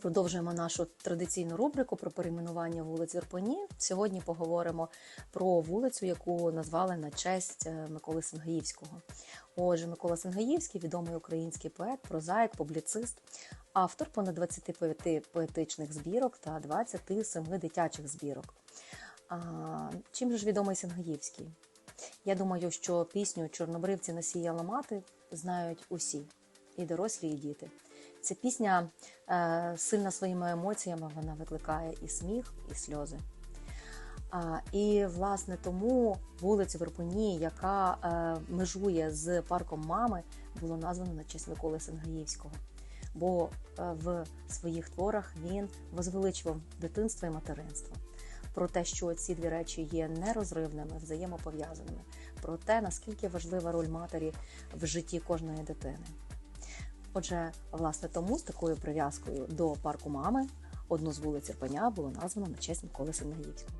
Продовжуємо нашу традиційну рубрику про перейменування вулиць Ірпені. Сьогодні поговоримо про вулицю, яку назвали на честь е, Миколи Сенгаївського. Отже, Микола Сенгаївський відомий український поет, прозаїк, публіцист, автор понад 25 поетичних збірок та 27 дитячих збірок. А, чим же ж відомий Сенгаївський? Я думаю, що пісню Чорнобривці насіяла мати знають усі, і дорослі, і діти. Ця пісня е, сильна своїми емоціями, вона викликає і сміх, і сльози. І власне тому вулицю в Ірпені, яка е, межує з парком мами, було названо на честь Миколи Сенгаївського. Бо е, в своїх творах він возвеличував дитинство і материнство. Про те, що ці дві речі є нерозривними, взаємопов'язаними, про те, наскільки важлива роль матері в житті кожної дитини. Отже, власне, тому з такою прив'язкою до парку мами одну з вулиць Ірпеня було названо на честь Миколи Сенгаївського.